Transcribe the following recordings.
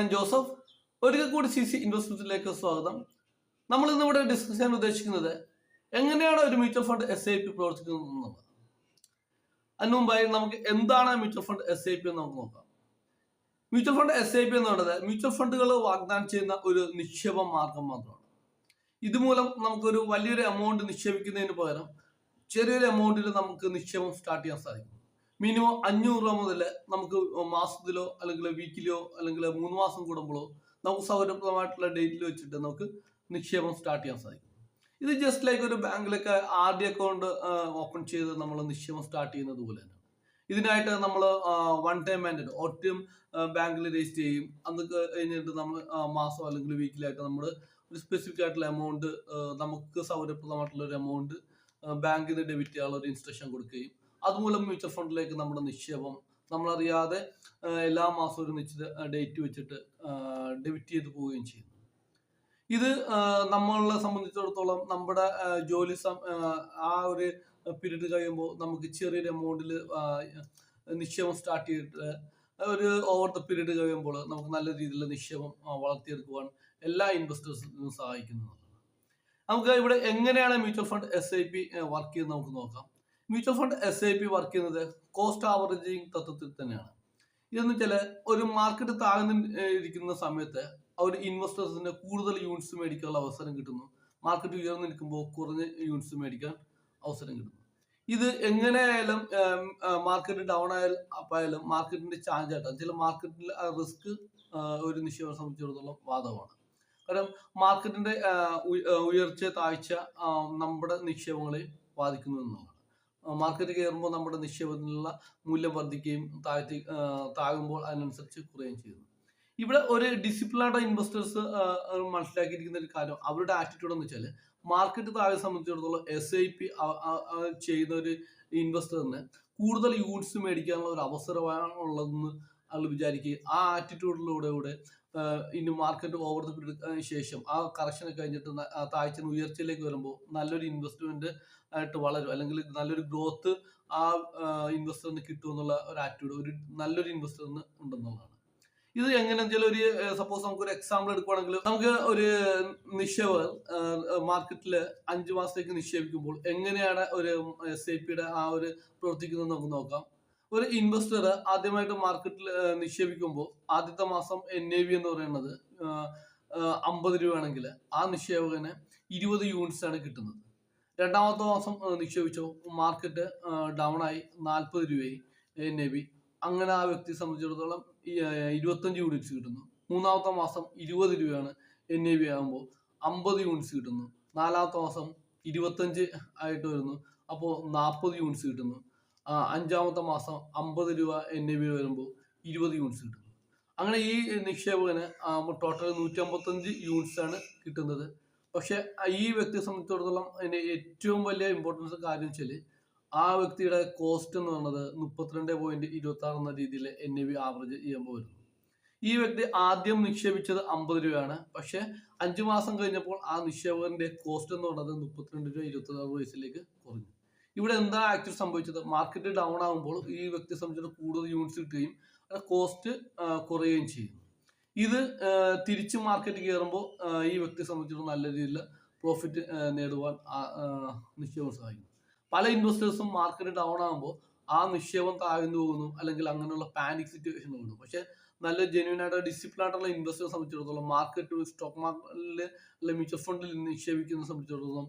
And Joseph ഒരിക്കൽ കൂടി C C ഇൻവെസ്റ്റ്മെന്റിലേക്ക് സ്വാഗതം. നമ്മൾ ഇന്ന് ഇവിടെ ഡിസ്കസ് ചെയ്യാൻ ഉദ്ദേശിക്കുന്നത് എങ്ങനെയാണ് ഒരു mutual fund S I P പ്രവർത്തിക്കുന്നത് അതിനു മുമ്പായി നമുക്ക് എന്താണ് mutual fund S I P എന്ന് നമുക്ക് നോക്കാം. Mutual fund S I P എന്ന് പറയുന്നത് മ്യൂച്വൽ ഫണ്ടുകൾ വാഗ്ദാനം ചെയ്യുന്ന ഒരു നിക്ഷേപ മാർഗം മാത്രമാണ്. ഇതുമൂലം നമുക്കൊരു വലിയൊരു എമൗണ്ട് നിക്ഷേപിക്കുന്നതിന് പകരം ചെറിയൊരു എമൗണ്ടിൽ നമുക്ക് നിക്ഷേപം സ്റ്റാർട്ട് ചെയ്യാൻ സാധിക്കും. മിനിമം അഞ്ഞൂറ് രൂപ മുതൽ നമുക്ക് മാസത്തിലോ അല്ലെങ്കിൽ വീക്കിലോ അല്ലെങ്കിൽ മൂന്ന് മാസം കൂടുമ്പോഴോ നമുക്ക് സൗകര്യപ്രദമായിട്ടുള്ള ഡേറ്റിൽ വെച്ചിട്ട് നമുക്ക് നിക്ഷേപം സ്റ്റാർട്ട് ചെയ്യാൻ സാധിക്കും. ഇത് ജസ്റ്റ് ലൈക്ക് ഒരു ബാങ്കിലൊക്കെ ആർ ഡി അക്കൗണ്ട് ഓപ്പൺ ചെയ്ത് നമ്മൾ നിക്ഷേപം സ്റ്റാർട്ട് ചെയ്യുന്നത് പോലെ തന്നെ. ഇതിനായിട്ട് നമ്മൾ വൺ ടൈം മാൻഡേറ്റ് ഒറ്റയും ബാങ്കിൽ രജിസ്റ്റർ ചെയ്യും. അന്ന് കഴിഞ്ഞിട്ട് നമ്മൾ മാസം അല്ലെങ്കിൽ വീക്കിലായിട്ട് നമ്മൾ ഒരു സ്പെസിഫിക് ആയിട്ടുള്ള എമൗണ്ട് നമുക്ക് സൗകര്യപ്രദമായിട്ടുള്ള ഒരു എമൗണ്ട് ബാങ്കിൽ ഡെബിറ്റ് ചെയ്യാനുള്ള ഒരു ഇൻസ്ട്രക്ഷൻ കൊടുക്കുകയും അതുമൂലം മ്യൂച്വൽ ഫണ്ടിലേക്ക് നമ്മുടെ നിക്ഷേപം നമ്മളറിയാതെ എല്ലാ മാസവും ഒരു നിശ്ചിത ഡേറ്റ് വെച്ചിട്ട് ഡെബിറ്റ് ചെയ്ത് പോവുകയും ചെയ്യുന്നു. ഇത് നമ്മളെ സംബന്ധിച്ചിടത്തോളം നമ്മുടെ ജോലി ആ, ഒരു പീരീഡ് കഴിയുമ്പോൾ നമുക്ക് ചെറിയൊരു എമൗണ്ടിൽ നിക്ഷേപം സ്റ്റാർട്ട് ചെയ്തിട്ട് ഒരു ഓവർ ദ പീരീഡ് കഴിയുമ്പോൾ നമുക്ക് നല്ല രീതിയിൽ നിക്ഷേപം വളർത്തിയെടുക്കുവാൻ എല്ലാ ഇൻവെസ്റ്റേഴ്സിനും സഹായിക്കുന്നതാണ്. നമുക്ക് ഇവിടെ എങ്ങനെയാണ് mutual fund S I P work ചെയ്യുന്നത് നമുക്ക് നോക്കാം. Mutual fund S I P work ചെയ്യുന്നത് കോസ്റ്റ് ആവറേജിങ് തത്വത്തിൽ തന്നെയാണ്. ഇതെന്ന് വെച്ചാൽ ഒരു മാർക്കറ്റ് താഴ്ന്നു ഇരിക്കുന്ന സമയത്ത് അവർ ഇൻവെസ്റ്റേഴ്സിന് കൂടുതൽ യൂണിറ്റ്സ് മേടിക്കാനുള്ള അവസരം കിട്ടുന്നു. മാർക്കറ്റ് ഉയർന്നു നിൽക്കുമ്പോൾ കുറഞ്ഞ യൂണിറ്റ്സ് മേടിക്കാൻ അവസരം കിട്ടുന്നു. ഇത് എങ്ങനെയായാലും മാർക്കറ്റ് ഡൗൺ ആയാലും അപ്പായാലും മാർക്കറ്റിന്റെ ചാഞ്ച് ആയിട്ടാണ് ചില മാർക്കറ്റിൽ റിസ്ക് ഒരു നിക്ഷേപം സംബന്ധിച്ചിടത്തോളം വാദമാണ് കാരണം മാർക്കറ്റിന്റെ ഉയർച്ച താഴ്ച നമ്മുടെ നിക്ഷേപങ്ങളെ ബാധിക്കുന്നു മാർക്കറ്റ് കയറുമ്പോൾ നമ്മുടെ നിക്ഷേപത്തിനുള്ള മൂല്യം വർദ്ധിക്കുകയും താഴ്ത്തി താകുമ്പോൾ അതിനനുസരിച്ച് കുറയുകയും ചെയ്യുന്നു. ഇവിടെ ഒരു ഡിസിപ്ലിൻഡ് ഇൻവെസ്റ്റേഴ്സ് മനസ്സിലാക്കിയിരിക്കുന്ന ഒരു കാര്യം അവരുടെ ആറ്റിറ്റ്യൂഡ് എന്ന് വെച്ചാൽ മാർക്കറ്റ് താഴെ സംബന്ധിച്ചിടത്തോളം എസ് ഐ പി ചെയ്യുന്ന ഒരു ഇൻവെസ്റ്ററിന് കൂടുതൽ യൂണിറ്റ്സ് മേടിക്കാനുള്ള ഒരു അവസരമാണ് ഉള്ളതെന്ന് ആൾ വിചാരിക്കുക ആ ആറ്റിറ്റ്യൂഡിലൂടെ കൂടെ ഇനി മാർക്കറ്റ് ഓവർ ദ പീരീഡ് ശേഷം ആ കറക്ഷൻ ഒക്കെ കഴിഞ്ഞിട്ട് താഴ്ച ഉയർച്ചയിലേക്ക് വരുമ്പോൾ നല്ലൊരു ഇൻവെസ്റ്റ്മെന്റ് ആയിട്ട് വളരും. അല്ലെങ്കിൽ നല്ലൊരു ഗ്രോത്ത് ആ ഇൻവെസ്റ്ററിന് കിട്ടുമെന്നുള്ള ഒരു ആറ്റിറ്റ്യൂഡ് ഒരു നല്ലൊരു ഇൻവെസ്റ്ററിന് ഉണ്ടെന്നുള്ളതാണ്. ഇത് എങ്ങനെയാണെന്ന് വെച്ചാൽ ഒരു സപ്പോസ് നമുക്ക് ഒരു എക്സാമ്പിൾ എടുക്കുവാണെങ്കിൽ നമുക്ക് ഒരു നിക്ഷേപകർ മാർക്കറ്റിൽ അഞ്ച് മാസത്തേക്ക് നിക്ഷേപിക്കുമ്പോൾ എങ്ങനെയാണ് ഒരു എസ് ഐ പിയുടെ ആ ഒരു പ്രവർത്തിക്കുന്നത് നമുക്ക് നോക്കാം. ഒരു ഇൻവെസ്റ്റർ ആദ്യമായിട്ട് മാർക്കറ്റിൽ നിക്ഷേപിക്കുമ്പോൾ ആദ്യത്തെ മാസം എൻ എ വി എന്ന് പറയുന്നത് അമ്പത് രൂപയാണെങ്കിൽ ആ നിക്ഷേപകന് ഇരുപത് യൂണിറ്റ്സ് ആണ് കിട്ടുന്നത്. രണ്ടാമത്തെ മാസം നിക്ഷേപിച്ചോ മാർക്കറ്റ് ഡൗൺ ആയി നാൽപ്പത് രൂപയായി എൻ എ ബി അങ്ങനെ ആ വ്യക്തിയെ സംബന്ധിച്ചിടത്തോളം ഇരുപത്തഞ്ച് യൂണിറ്റ്സ് കിട്ടുന്നു. മൂന്നാമത്തെ മാസം ഇരുപത് രൂപയാണ് എൻ എ ബി ആകുമ്പോൾ അമ്പത് യൂണിറ്റ്സ് കിട്ടുന്നു. നാലാമത്തെ മാസം ഇരുപത്തഞ്ച് ആയിട്ട് വരുന്നു. അപ്പോൾ നാൽപ്പത് യൂണിറ്റ്സ് കിട്ടുന്നു. അഞ്ചാമത്തെ മാസം അമ്പത് രൂപ എൻ എ ബി വരുമ്പോൾ ഇരുപത് യൂണിറ്റ്സ് കിട്ടുന്നു അങ്ങനെ ഈ നിക്ഷേപകന് ടോട്ടൽ നൂറ്റി അമ്പത്തഞ്ച് യൂണിറ്റ്സ് ആണ് കിട്ടുന്നത്. പക്ഷെ ഈ വ്യക്തിയെ സംബന്ധിച്ചിടത്തോളം അതിന്റെ ഏറ്റവും വലിയ ഇമ്പോർട്ടൻസ് കാര്യം വെച്ചാൽ ആ വ്യക്തിയുടെ കോസ്റ്റ് എന്ന് പറയുന്നത് മുപ്പത്തിരണ്ട് പോയിന്റ് ഇരുപത്തി ആറ് എന്ന രീതിയിൽ എൻ എ ബി ആവറേജ് ചെയ്യുമ്പോൾ വരുന്നു. ഈ വ്യക്തി ആദ്യം നിക്ഷേപിച്ചത് അമ്പത് രൂപയാണ്. പക്ഷെ അഞ്ചു മാസം കഴിഞ്ഞപ്പോൾ ആ നിക്ഷേപകന്റെ കോസ്റ്റ് എന്ന് പറയുന്നത് മുപ്പത്തിരണ്ട് രൂപ ഇരുപത്തി ആറ് വയസ്സിലേക്ക് കുറഞ്ഞു. ഇവിടെ എന്താ ആക്ച്വലി സംഭവിച്ചത്? മാർക്കറ്റ് ഡൗൺ ആകുമ്പോൾ ഈ വ്യക്തിയെ സംബന്ധിച്ചിടത്തോളം കൂടുതൽ യൂണിറ്റ്സ് കിട്ടുകയും കോസ്റ്റ് കുറയുകയും ചെയ്യും. ഇത് തിരിച്ച് മാർക്കറ്റ് കയറുമ്പോൾ ഈ വ്യക്തിയെ സംബന്ധിച്ചിടത്തോളം നല്ല രീതിയിൽ പ്രോഫിറ്റ് നേടുവാൻ നിക്ഷേപം സഹായിക്കും പല ഇൻവെസ്റ്റേഴ്സും മാർക്കറ്റ് ഡൗൺ ആകുമ്പോൾ ആ നിക്ഷേപം താഴ്ന്നു പോകുന്നു അല്ലെങ്കിൽ അങ്ങനെയുള്ള പാനിക് സിറ്റുവേഷൻ വരുന്നു പക്ഷേ നല്ല ജെന്യൂൻ ആയിട്ട് ഡിസിപ്ലിൻ ആയിട്ടുള്ള ഇൻവെസ്റ്റേഴ്സ് സംബന്ധിച്ചിടത്തോളം മാർക്കറ്റ് സ്റ്റോക്ക് മാർക്കറ്റിൽ അല്ലെങ്കിൽ മ്യൂച്വൽ ഫണ്ടിൽ നിക്ഷേപിക്കുന്ന സംബന്ധിച്ചിടത്തോളം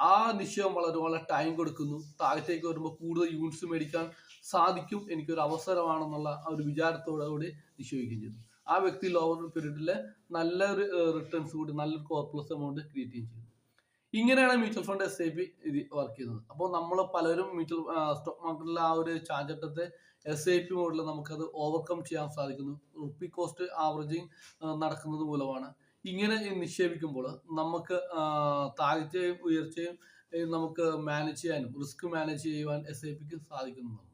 ആ നിശ്ചയം വളരെ വളരെ ടൈം കൊടുക്കുന്നു. താഴത്തേക്ക് വരുമ്പോൾ കൂടുതൽ യൂണിറ്റ്സ് മേടിക്കാൻ സാധിക്കും എനിക്കൊരു അവസരമാണെന്നുള്ള ആ ഒരു വിചാരത്തോടുകൂടി കൂടി നിക്ഷേപിക്കുകയും ചെയ്തു. ആ വ്യക്തി ലോവർ പീരീഡിൽ നല്ലൊരു റിട്ടേൺസ് കൂടി നല്ലൊരു കോർപ്ലസ് എമൗണ്ട് ക്രിയേറ്റ് ചെയ്യും ചെയ്തു. ഇങ്ങനെയാണ് mutual fund S I P ഇത് വർക്ക് ചെയ്യുന്നത്. അപ്പോൾ നമ്മൾ പലരും മ്യൂച്വൽ സ്റ്റോക്ക് മാർക്കറ്റിലെ ആ ഒരു ചാഞ്ചട്ടത്തെ എസ് ഐ പി മോഡിൽ നമുക്കത് ഓവർകം ചെയ്യാൻ സാധിക്കുന്നു. റുപ്പി കോസ്റ്റ് ആവറേജിങ് നടക്കുന്നത് മൂലമാണ്. ഇങ്ങനെ നിക്ഷേപിക്കുമ്പോൾ നമുക്ക് താഴ്ചയും ഉയർച്ചയും നമുക്ക് മാനേജ് ചെയ്യാനും റിസ്ക് മാനേജ് ചെയ്യുവാൻ എസ് ഐ പിക്ക് സാധിക്കുന്നതാണ്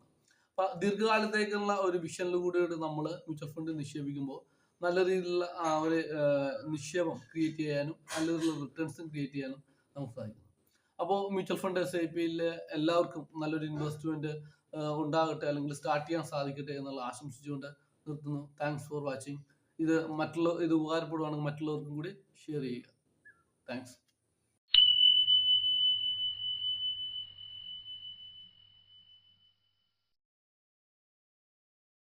അപ്പൊ ദീർഘകാലത്തേക്കുള്ള ഒരു വിഷനിൽ കൂടി നമ്മൾ മ്യൂച്വൽ ഫണ്ട് നിക്ഷേപിക്കുമ്പോൾ നല്ല രീതിയിലുള്ള ആ ഒരു നിക്ഷേപം ക്രിയേറ്റ് ചെയ്യാനും നല്ല രീതിയിലുള്ള റിട്ടേൺസും ക്രിയേറ്റ് ചെയ്യാനും നമുക്ക് സാധിക്കും അപ്പോൾ മ്യൂച്വൽ ഫണ്ട് എസ് ഐ പിയിൽ എല്ലാവർക്കും നല്ലൊരു ഇൻവെസ്റ്റ്മെന്റ് ഉണ്ടാകട്ടെ അല്ലെങ്കിൽ സ്റ്റാർട്ട് ചെയ്യാൻ സാധിക്കട്ടെ എന്നുള്ള ആശംസിച്ചുകൊണ്ട് നിർത്തുന്നു. താങ്ക്സ് ഫോർ വാച്ചിങ് ഇത് മറ്റുള്ള ഇത് ഉപകാരപ്പെടുവാണെങ്കിൽ മറ്റുള്ളവർക്കും കൂടി ഷെയർ ചെയ്യുക. താങ്ക്സ്